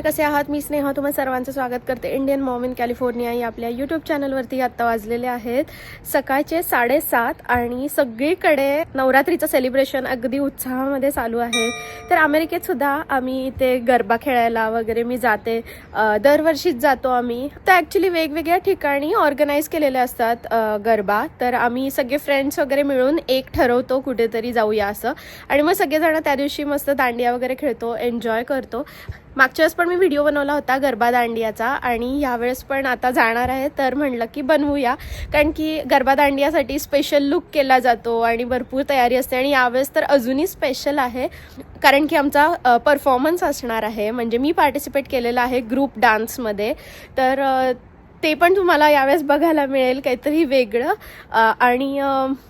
नमस्कार कसे आहात? मी स्नेहा तुम्हा सर्वांचं स्वागत करते. इंडियन मॉम इन कॅलिफोर्निया या आपल्या यूट्यूब चॅनलवरती आत्ता वाजलेले आहेत. सकाळचे साडेसात आणि सगळीकडे नवरात्रीचं सेलिब्रेशन अगदी उत्साहामध्ये चालू आहे. तर अमेरिकेत सुद्धा आम्ही इथे गरबा खेळायला वगैरे मी जाते. दरवर्षीच जातो आम्ही. तर ॲक्च्युली वेगवेगळ्या ठिकाणी ऑर्गनाईज केलेले असतात गरबा. तर आम्ही सगळे फ्रेंड्स वगैरे मिळून एक ठरवतो कुठेतरी जाऊया असं. आणि मग सगळेजण त्या दिवशी मस्त दांडिया वगैरे खेळतो एन्जॉय करतो. मागच्या वेळेस पण मी व्हिडिओ बनवला होता गरबा दांडियाचा आणि यावेळेस पण आता जाणार आहे तर म्हणलं की बनवूया. कारण की गरबा दांडियासाठी स्पेशल लुक केला जातो आणि भरपूर तयारी असते आणि यावेळेस तर अजूनही स्पेशल आहे. कारण की आमचा परफॉर्मन्स असणार आहे. म्हणजे मी पार्टिसिपेट केलेला आहे ग्रुप डान्समध्ये तर ते पण तुम्हाला यावेळेस बघायला मिळेल काहीतरी वेगळं. आणि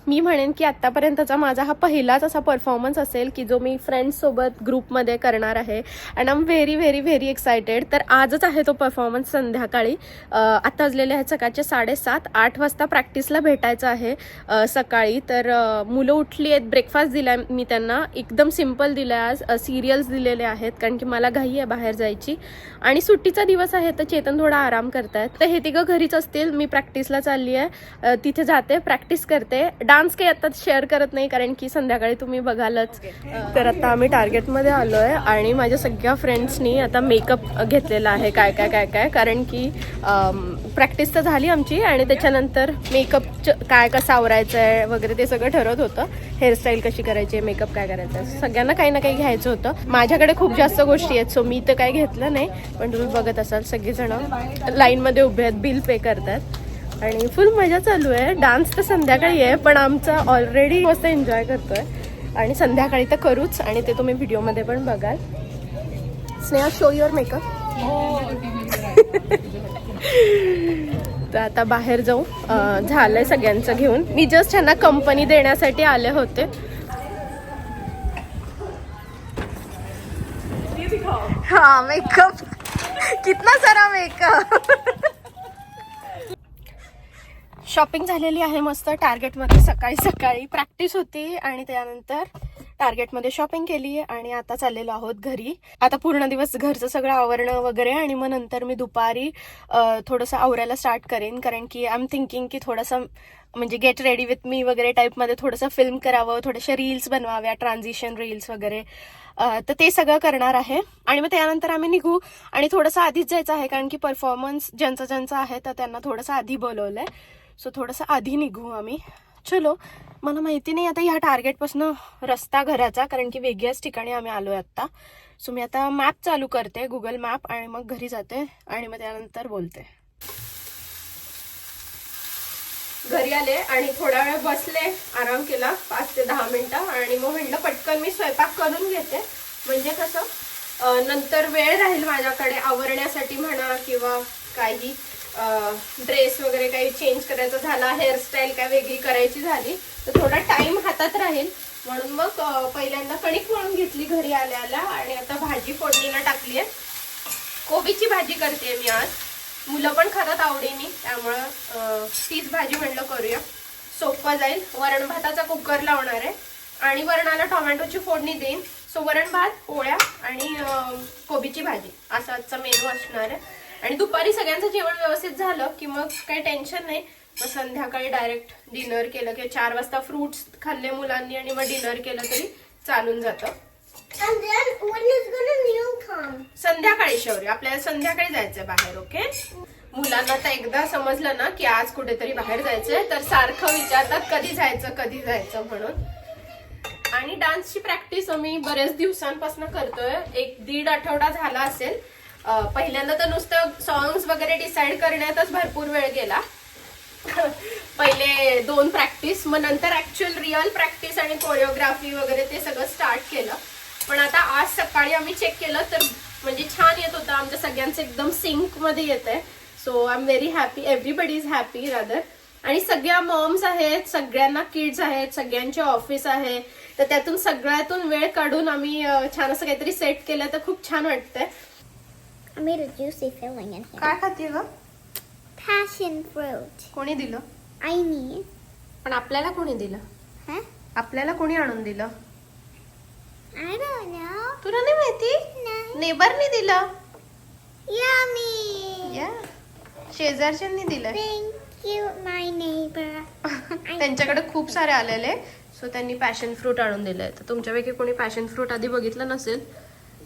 मी म्हणेन की आत्तापर्यंतचा माझा हा पहिलाच असा परफॉर्मन्स असेल की जो मी फ्रेंड्ससोबत ग्रुपमध्ये करणार आहे. And I am very very very excited तर आजच आहे तो परफॉर्मन्स संध्याकाळी. आत्ता आता वाजलेले आहेत सकाळचे साडेसात. आठ वाजता प्रॅक्टिसला भेटायचं आहे सकाळी. तर मुलं उठली आहेत ब्रेकफास्ट दिला मी त्यांना. एकदम सिंपल दिलं आहे आज सिरियल्स दिलेले आहेत कारण की मला घाई आहे बाहेर जायची. आणि सुट्टीचा दिवस आहे तर चेतन थोडा आराम करतायत. तर हे तिघं घरीच असतील मी प्रॅक्टिसला चालली आहे. तिथे जाते प्रॅक्टिस करते. डान्स काही आता शेअर करत नाही कारण की संध्याकाळी तुम्ही बघालच. तर आता आम्ही टार्गेटमध्ये आलो आहे आणि माझ्या सगळ्या फ्रेंड्सनी आता मेकअप घेतलेला आहे काय काय काय काय. कारण की प्रॅक्टिस तर झाली आमची आणि त्याच्यानंतर मेकअप काय कसं आवरायचं आहे वगैरे ते सगळं ठरवत होतं. हेअरस्टाईल कशी करायची आहे मेकअप काय करायचं आहे सगळ्यांना काही ना काही घ्यायचं होतं. माझ्याकडे खूप जास्त गोष्टी आहेत सो मी तर काही घेतलं नाही. पण तुम्ही बघत असाल सगळेजण लाईनमध्ये उभे आहेत बिल पे करतात. आणि फुल मजा चालू आहे. डान्स तर संध्याकाळी आहे पण आमचा ऑलरेडी मस्त एन्जॉय करतोय. आणि संध्याकाळी तर करूच आणि ते तुम्ही व्हिडिओमध्ये पण बघाल. स्नेहा शो युअर मेकअप तर आता बाहेर जाऊ. झालंय सगळ्यांचं घेऊन. मी जस्ट ह्यांना कंपनी देण्यासाठी आले होते. हा मेकअप कितना सारा मेकअप शॉपिंग झालेली आहे मस्त. टार्गेटमध्ये सकाळी सकाळी प्रॅक्टिस होती आणि त्यानंतर टार्गेटमध्ये शॉपिंग केली आणि आता चाललेलो आहोत घरी. आता पूर्ण दिवस घरचं सगळं आवरणं वगैरे आणि मग नंतर मी दुपारी थोडंसं आवरायला स्टार्ट करेन. कारण की आय एम थिंकिंग की थोडंसं म्हणजे गेट रेडी विथ मी वगैरे टाईपमध्ये थोडंसं फिल्म करावं थोड्याशा रील्स बनवाव्या ट्रान्झिशन रील्स वगैरे. तर ते सगळं करणार आहे. आणि मग त्यानंतर आम्ही निघू आणि थोडंसं आधीच जायचं आहे. कारण की परफॉर्मन्स ज्यांचं ज्यांचं आहे तर त्यांना थोडंसं आधी बोलवलंय. सो थोडंसं आधी निघू आम्ही. चलो मला माहिती नाही आता ह्या टार्गेटपासून रस्ता घराचा कारण की वेगळ्याच ठिकाणी आम्ही आलो आहे आत्ता. सो मी आता मॅप चालू करते गुगल मॅप आणि मग घरी जाते आणि मग त्यानंतर बोलते. घरी आले आणि थोडा वेळ बसले आराम केला पाच ते दहा मिनिटं आणि मग म्हणलं पटकन मी स्वयंपाक करून घेते. म्हणजे कसं नंतर वेळ राहील माझ्याकडे आवरण्यासाठी म्हणा किंवा काही ड्रेस वगैरे काही चेंज करायचा झाला हेअरस्टाईल काय वेगळी करायची झाली तर थोडा टाइम हातात राहील. म्हणून मग पहिल्यांदा कणिक मळून घेतली घरी आल्याला आणि आता भाजी फोडणीला टाकली आहे. कोबीची भाजी करते मी आज. मुलं पण खातात आवडीने त्यामुळं तीच भाजी म्हणलं करूया. सोपं जाईल. वरण भाताचा कुकर लावणार आहे. आणि वरणाला टोमॅटोची फोडणी देईन. सो वरण भात पोळ्या आणि कोबीची भाजी. असा आजचा मेनू असणार आहे. आणि दुपारी सगळ्यांचं जेवण व्यवस्थित झालं की मग काही टेन्शन नाही. मग संध्याकाळी डायरेक्ट डिनर केलं किंवा चार वाजता फ्रुट्स खाल्ले मुलांनी आणि मग डिनर केलं तरी चालून जातं. संध्याकाळी शौर्य. आपल्याला संध्याकाळी जायचंय बाहेर ओके मुलांना आता एकदा समजलं ना की आज कुठेतरी बाहेर जायचंय तर सारखं विचारतात कधी जायचं कधी जायचं म्हणून. आणि डान्सची प्रॅक्टिस आम्ही बऱ्याच दिवसांपासून करतोय. एक दीड आठवडा झाला असेल पहिल्यांदा तर नुसतं सॉंग्स वगैरे डिसाईड करण्यातच भरपूर वेळ गेला. पहिले दोन प्रॅक्टिस मग नंतर ऍक्च्युअल रिअल प्रॅक्टिस आणि कोरिओग्राफी वगैरे ते सगळं स्टार्ट केलं. पण आता आज सकाळी आम्ही चेक केलं तर म्हणजे छान येत होतं. आमच्या सगळ्यांचं एकदम सिंकमध्ये येत आहे so I am very happy everybody is happy rather आणि सगळ्या मॉम्स आहेत सगळ्यांना किड्स आहेत सगळ्यांचे ऑफिस आहे. तर त्यातून सगळ्यातून वेळ काढून आम्ही छान असं काहीतरी सेट केलं तर खूप छान वाटतंय. I made a juicy filling in here. काय खाते ग Passion fruit. कोणी दिलं I need. पण आपल्याला कोणी दिलं Huh? आपल्याला कोणी आणून दिलं I don't know. तुला नाही माहिती No. नेबरने दिलं Yummy. या शेजारच्यांनी दिलंय Thank you, my neighbor. त्यांच्याकडे खूप सारे आलेले सो त्यांनी पॅशन फ्रूट आणून दिलंय तर तुमच्यापैकी कोणी पॅशन फ्रूट आधी बघितलं नसेल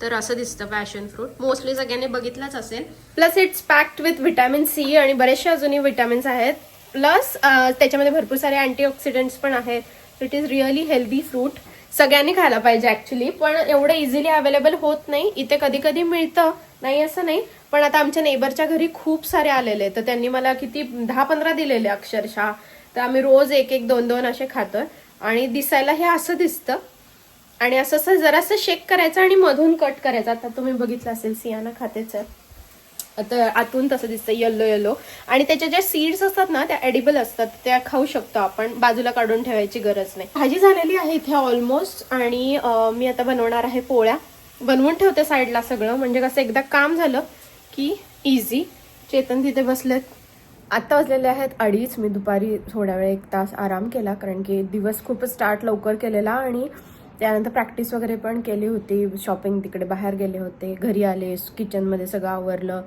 तर असं दिसतं पॅशन फ्रूट मोस्टली सगळ्यांनी बघितलंच असेल. Plus it's packed with vitamin C आणि बरेचसे अजूनही विटॅमिन्स आहेत. प्लस त्याच्यामध्ये भरपूर सारे अँटीऑक्सिडंट्स पण आहेत. It is really healthy fruit सगळ्यांनी खायला पाहिजे ऍक्च्युली पण एवढं इझिली अवेलेबल होत नाही. इथे कधी कधी मिळतं. नाही असं नाही. पण आता आमच्या नेबरच्या घरी खूप सारे आलेले तर त्यांनी मला किती दहा पंधरा दिलेले अक्षरशः. तर आम्ही रोज एक एक दोन दोन असे खातोय. आणि दिसायला हे असं दिसतं. आणि असं असं जरासं शेक करायचं आणि मधून कट करायचं. आता तुम्ही बघितलं असेल सियाना खातेच. आहे आता आतून तसं दिसतं येल्लो येल्लो आणि त्याच्या ज्या सीड्स असतात ना त्या एडिबल असतात. त्या खाऊ शकतो आपण. बाजूला काढून ठेवायची गरज नाही. भाजी झालेली आहे इथे ऑलमोस्ट आणि मी आता बनवणार आहे पोळ्या. बनवून ठेवते साईडला सगळं. म्हणजे कसं एकदा काम झालं की इझी चेतन तिथे बसलेत. आत्ता वाजलेले आहेत अडीच. मी दुपारी थोड्या वेळ एक तास आराम केला कारण की दिवस खूपच स्टार्ट लवकर केलेला आणि त्यानंतर प्रॅक्टिस वगैरे पण केली होती. शॉपिंग तिकडे बाहेर गेले होते. घरी आले किचनमध्ये सगळं आवरलं.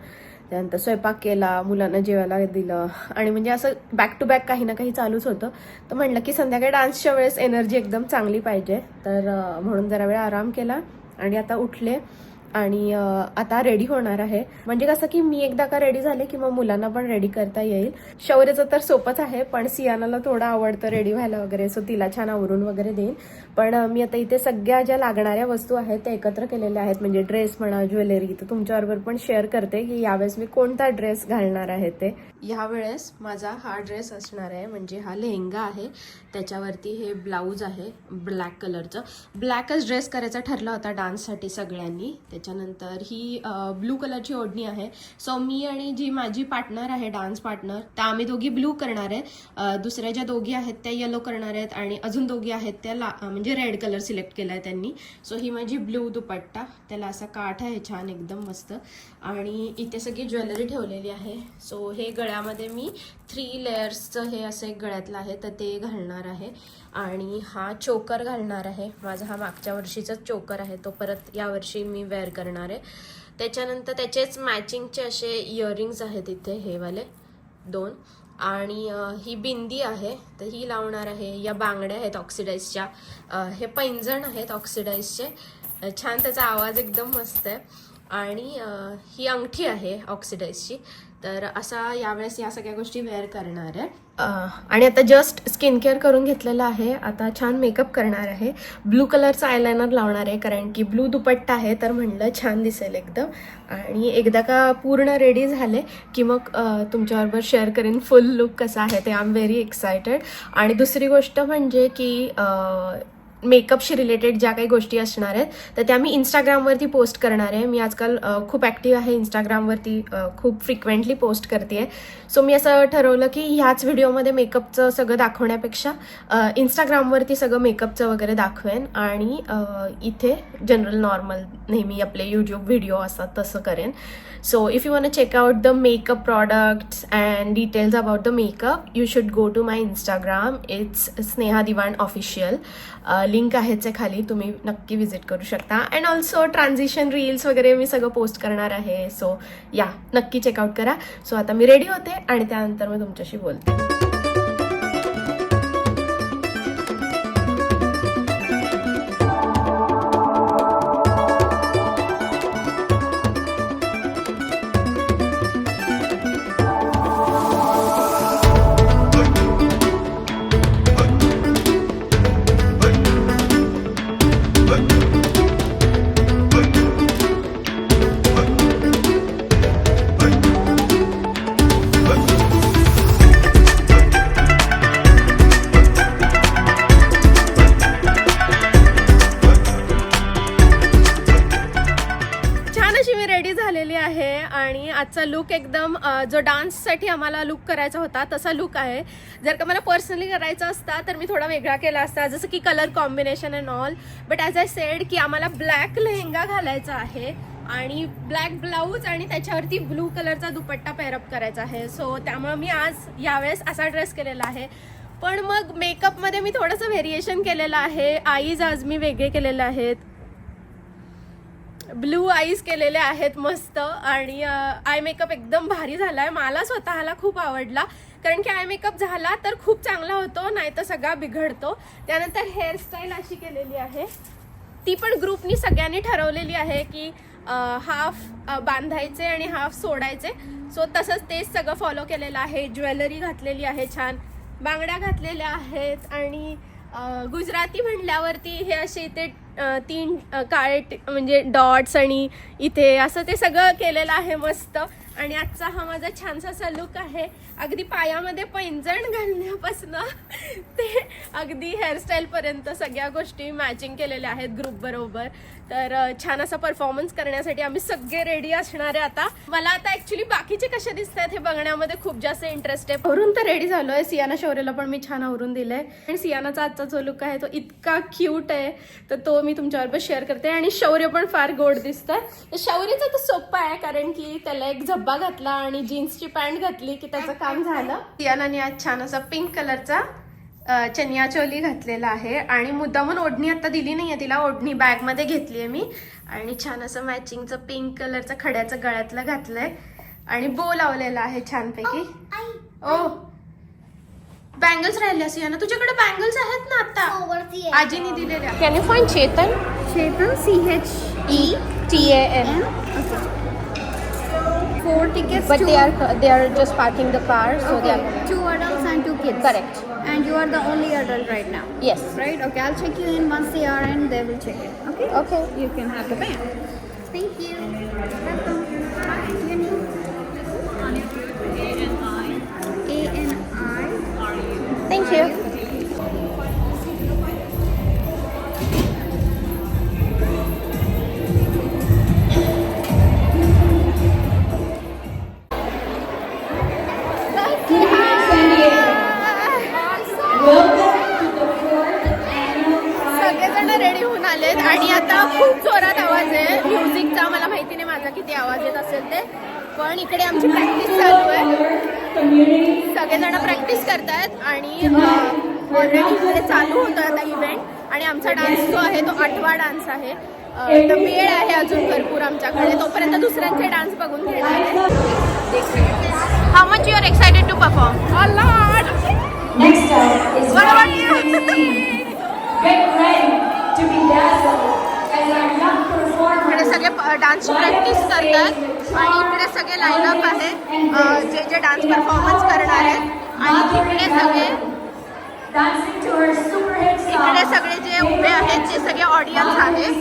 त्यानंतर स्वयंपाक केला मुलांना जेवायला दिलं. आणि म्हणजे असं बॅक टू बॅक काही ना काही चालूच होतं. तर म्हणलं की संध्याकाळी डान्सच्या वेळेस एनर्जी एकदम चांगली पाहिजे. तर म्हणून जरा वेळ आराम केला आणि आता उठले. आणि आता रेडी होणार आहे. म्हणजे कसं की मी एकदा का रेडी झाले की मग मुलांना पण रेडी करता येईल. शौर्यचं तर सोपंच आहे पण सियानाला थोडं आवडतं रेडी व्हायला वगैरे सो तिला छान आवरून वगैरे देईन. पण मी आता इथे सगळ्या ज्या लागणाऱ्या वस्तू आहेत त्या एकत्र केलेल्या आहेत. म्हणजे ड्रेस म्हणा ज्वेलरी तर तुमच्याबरोबर पण शेअर करते की यावेळेस मी कोणता ड्रेस घालणार आहे ते. यावेळेस माझा हा ड्रेस असणार आहे म्हणजे हा लेहंगा आहे. त्याच्यावरती हे ब्लाऊज आहे ब्लॅक कलरचं. ब्लॅकच ड्रेस करायचा ठरला होता डान्ससाठी सगळ्यांनी. त्याच्यानंतर ही ब्लू कलरची ओढणी आहे. सो मी आणि जी माझी पार्टनर आहे डान्स पार्टनर त्या आम्ही दोघी ब्लू करणार आहे. दुसऱ्या ज्या दोघी आहेत त्या येलो करणार आहेत आणि अजून दोघी आहेत त्या ला म्हणजे रेड कलर सिलेक्ट केला आहे त्यांनी. सो ही माझी ब्लू दुपट्टा त्याला असा काठ आहे छान एकदम मस्त. आणि इथे सगळी ज्वेलरी ठेवलेली आहे. सो हे गळ्यामध्ये मी थ्री लेयर्सचं हे असं एक गळ्यातलं आहे तर ते घालणार आहे. आणि हा चोकर घालणार आहे. माझा हा मागच्या वर्षीचा चोकर आहे. तो परत यावर्षी मी वेअर करणार आहे. त्याच्यानंतर त्याचेच मॅचिंगचे असे इयरिंग्स आहेत इथे हे वाले दोन. आणि ही बिंदी आहे तर ही लावणार आहे. या बांगड्या आहेत ऑक्सिडाईजच्या हे पैंजण आहेत ऑक्सिडाईजचे छान त्याचा आवाज एकदम मस्त आहे. आणि ही अंगठी आहे ऑक्सिडाईजची तर असा यावेळेस या सगळ्या गोष्टी वेअर करणार आहे. आणि आता जस्ट स्किन केअर करून घेतलेलं आहे. आता छान मेकअप करणार आहे. ब्लू कलरचा आयलायनर लावणार आहे कारण की ब्लू दुपट्टा आहे तर म्हणलं छान दिसेल एकदम. आणि एकदा का पूर्ण रेडी झाले की मग तुमच्याबरोबर शेअर करेन फुल लुक कसा आहे ते. आय एम व्हेरी एक्सायटेड आणि दुसरी गोष्ट म्हणजे की मेकअपशी रिलेटेड ज्या काही गोष्टी असणार आहेत तर त्या मी इंस्टाग्रामवरती पोस्ट करणार आहे. मी आजकाल खूप ॲक्टिव्ह आहे इंस्टाग्रामवरती खूप फ्रिक्वेंटली पोस्ट करते आहे सो मी असं ठरवलं की ह्याच व्हिडिओमध्ये मेकअपचं सगळं दाखवण्यापेक्षा इंस्टाग्रामवरती सगळं मेकअपचं वगैरे दाखवेन आणि इथे जनरल नॉर्मल नेहमी आपले यूट्यूब व्हिडिओ असतात तसं करेन. So if you want check out the makeup products and details about the makeup you should go to my Instagram it's Sneha Diwan official link आहेच आहे खाली तुम्ही नक्की विजिट करू शकता. अँड ऑल्सो ट्रान्झिशन रील्स वगैरे मी सगळं पोस्ट करणार आहे. सो या नक्की चेकआउट करा. सो आता मी रेडी होते आणि त्यानंतर मी तुमच्याशी बोलते. आजचा लुक एकदम जो डान्ससाठी आम्हाला लुक करायचा होता तसा लुक आहे. जर का मला पर्सनली करायचा असता तर मी थोडा वेगळा केला असता जसं की colour combination and all but as I said की आम्हाला ब्लॅक लेहंगा घालायचा आहे आणि ब्लॅक ब्लाऊज आणि त्याच्यावरती ब्लू कलरचा दुपट्टा पेअरअप करायचा आहे. सो त्यामुळे मी आज यावेळेस असा ड्रेस केलेला आहे. पण मग मेकअपमध्ये मी थोडंसं व्हेरिएशन केलेलं आहे. आईज आज मी वेगळे केलेले आहेत. ब्लू आईज केलेले आहेत मस्त. आणि आय मेकअप एकदम भारी झालाय. मला स्वतःला खूप आवडला. कारण की आय मेकअप झाला तर खूप चांगला होतो नाही तर सगळा बिघडतो. त्यानंतर हेअरस्टाईल अशी केलेली आहे. ती पण ग्रुपनी सगळ्यांनी ठरवलेली आहे की हाफ बांधायचे आणि हाफ सोडायचे. सो तसंच तेच सगळं फॉलो केलेलं आहे. ज्वेलरी घातलेली आहे छान. बांगड्या घातलेल्या आहेत. आणि गुजराती म्हणल्यावरती हे असे इथे तीन काळे म्हणजे डॉट्स आणि इथे असं ते सगळं केलेलं आहे मस्त. आणि आजचा हा माझा छानसा असा लुक आहे. अगदी पायामध्ये पैंजण घालण्यापासून ते अगदी हेअरस्टाईलपर्यंत सगळ्या गोष्टी मॅचिंग केलेल्या आहेत ग्रुपबरोबर तर छान असा परफॉर्मन्स करण्यासाठी आम्ही सगळे रेडी असणार आहे आता. मला आता ऍक्च्युली बाकीचे कसे दिसत आहेत हे बघण्यामध्ये खूप जास्त इंटरेस्ट आहे. भरून तर रेडी झालो आहे सियाना शौर्यला पण मी छान आवरून आहे आणि सियानाचा आजचा जो लुक आहे तो इतका क्यूट आहे. तर तो मी तुमच्याबरोबर शेअर करते आणि शौर्य पण फार गोड दिसतंय. शौर्यचं तर सोपं आहे कारण की त्याला एक झब्बा घातला आणि जीन्सची पॅन्ट घातली की त्याचं काम झालं. सियानाने आज छान असा पिंक कलरचा चनिया चोली घातलेला आहे. आणि मुद्दामून ओढणी आता दिली नाहीये तिला ओढणी बॅगमध्ये घेतलीये मी. आणि छान असं मॅचिंगचं पिंक कलरचं खड्याचं गळ्यातलं घातलंय. आणि बो लावलेला आहे छानपैकी. आई ओ बँगल्स राहिल्या सिया ना तुझ्याकडे बँगल्स आहेत ना आता? आजीने दिलेल्या. Can you find Chetan Chetan C H E T A N four ticket but they are they are just parking the car so they are two adults and two kids correct and you are the only adult right now yes right okay I will check you in once they are and they will check it okay okay you can have the bag thank you have a good Thank you. Ready होऊन आलेत आणि आता खूप जोरात आवाज आहे म्युझिकचा मला माहिती नाही माझा किती आवाज येत असेल ते पण इकडे आमची प्रॅक्टिस चालू आहे. सगळेजण प्रॅक्टिस करतायत आणि ऑलरेडी इकडे चालू होतो आता इव्हेंट आणि आमचा डान्स जो आहे तो आठवा डान्स आहे. तर वेळ आहे अजून भरपूर आमच्याकडे. तोपर्यंत दुसऱ्यांचे डान्स बघून घेणार how much you are excited to perform Next up is What about Rocky you? Lee. Get ready to be dazzled as our young performers इकडे सगळे डान्सची प्रॅक्टिस करतात आणि इकडे सगळे लाईनअप आहे जे जे डान्स परफॉर्मन्स करणार आहेत. आणि तिकडे सगळे. इकडे सगळे जे उभे आहेत ते सगळे ऑडियन्स आहे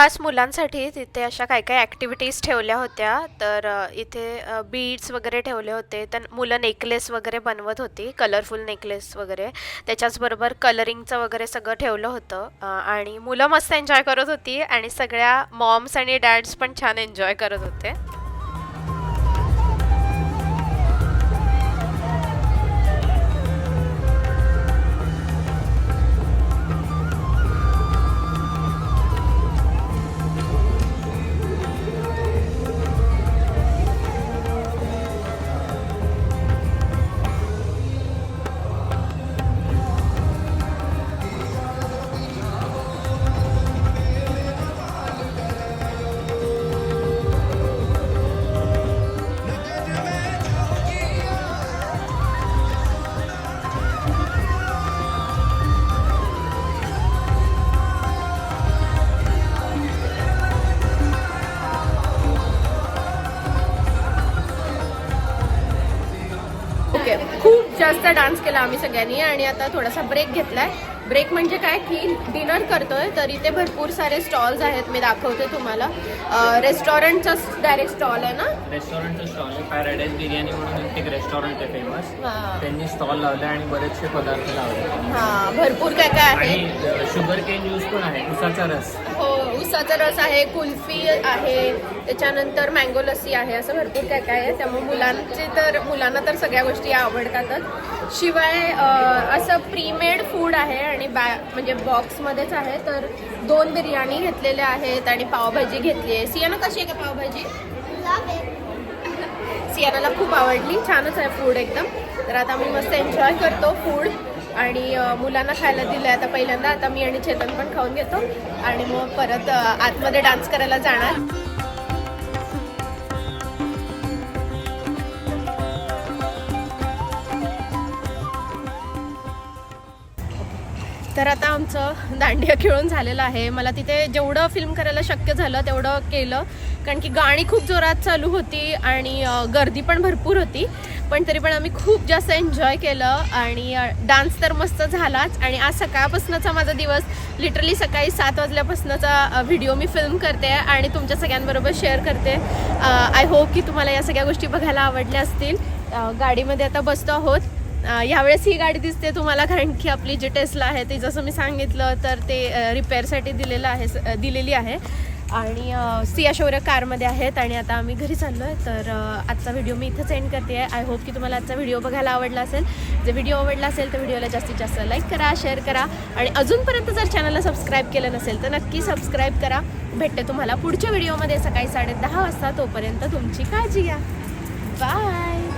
खास मुलांसाठी तिथे अशा काय काय ॲक्टिव्हिटीज ठेवल्या होत्या. तर इथे बीड्स वगैरे ठेवले होते. तर मुलं नेकलेस वगैरे बनवत होती कलरफुल नेकलेस वगैरे. त्याच्याचबरोबर कलरिंगचं वगैरे सगळं ठेवलं होतं. आणि मुलं मस्त एन्जॉय करत होती आणि सगळ्या मॉम्स आणि डॅड्स पण छान एन्जॉय करत होते. ओके. खूप जास्त डान्स केला आम्ही सगळ्यांनी आणि आता थोडासा ब्रेक घेतलाय. ब्रेक म्हणजे काय? की डिनर करतोय तर इथे भरपूर सारे स्टॉल्स आहेत मी दाखवते तुम्हाला. रेस्टॉरंटचा डायरेक्ट स्टॉल आहे ना? रेस्टॉरंटचं स्टॉल आहे पॅराडाईज बिर्याणी म्हणून एक रेस्टॉरंट आहे फेमस. त्यांनी स्टॉल लावले आणि बरेचसे पदार्थ लावले हा भरपूर काय काय आहे? शुगर केन ज्यूस पण आहे उसाचा रस. हो उसाचा रस आहे कुल्फी आहे त्याच्यानंतर मँगो लस्सी आहे असं भरपूर काय काय आहे. त्यामुळे मुलांचे तर मुलांना तर सगळ्या गोष्टी आवडतातच. शिवाय असं प्रीमेड फूड आहे आणि बॅ म्हणजे बॉक्समध्येच आहे तर दोन बिर्याणी घेतलेल्या आहेत आणि पावभाजी घेतली आहे. सियाना कशी आहे का पावभाजी. सियानाला खूप आवडली. छानच आहे फूड एकदम. तर आता मी मस्त एन्जॉय करतो फूड आणि मुलांना खायला दिलं आहे आता पहिल्यांदा आता मी आणि चेतन पण खाऊन घेतो. आणि मग परत आतमध्ये डान्स करायला जाणार. तर आता आमचं दांडिया खेळून झालेलं आहे. मला तिथे जेवढं फिल्म करायला शक्य झालं तेवढं केलं. कारण की गाणी खूप जोरात चालू होती आणि गर्दी पण भरपूर होती. पण तरी पण आम्ही खूप जास्त एन्जॉय केलं आणि डान्स तर मस्त झालाच. आणि आज सकाळपासूनचा माझा दिवस लिटरली सकाळी सात वाजल्यापासूनचा व्हिडिओ मी फिल्म करते आणि तुमच्या सगळ्यांबरोबर शेअर करते. आय होप की तुम्हाला या सगळ्या गोष्टी बघायला आवडल्या असतील. गाडीमध्ये आता बसतो आहोत. अ, यावेळेस ही गाडी दिसते तुम्हाला कारण की आपली जी टेस्ला आहे ती जसं मी सांगितलं तर ते रिपेअरसाठी दिलेलं आहे स- दिलेली आहे. आणि सिया शौर्य कारमध्ये आहेत आणि आता आम्ही घरी चाललो आहे तर आजचा व्हिडिओ मी इथं सेंड करते आहे आय होप की तुम्हाला आजचा व्हिडिओ बघायला आवडला असेल. जर व्हिडिओ आवडला असेल तर व्हिडिओला जास्तीत जास्त लाईक करा शेअर करा. आणि अजूनपर्यंत जर चॅनलला सबस्क्राईब केलं नसेल तर नक्की सबस्क्राईब करा. भेटते तुम्हाला पुढच्या व्हिडिओमध्ये सकाळी साडे दहा वाजता. तोपर्यंत तुमची काळजी घ्या. बाय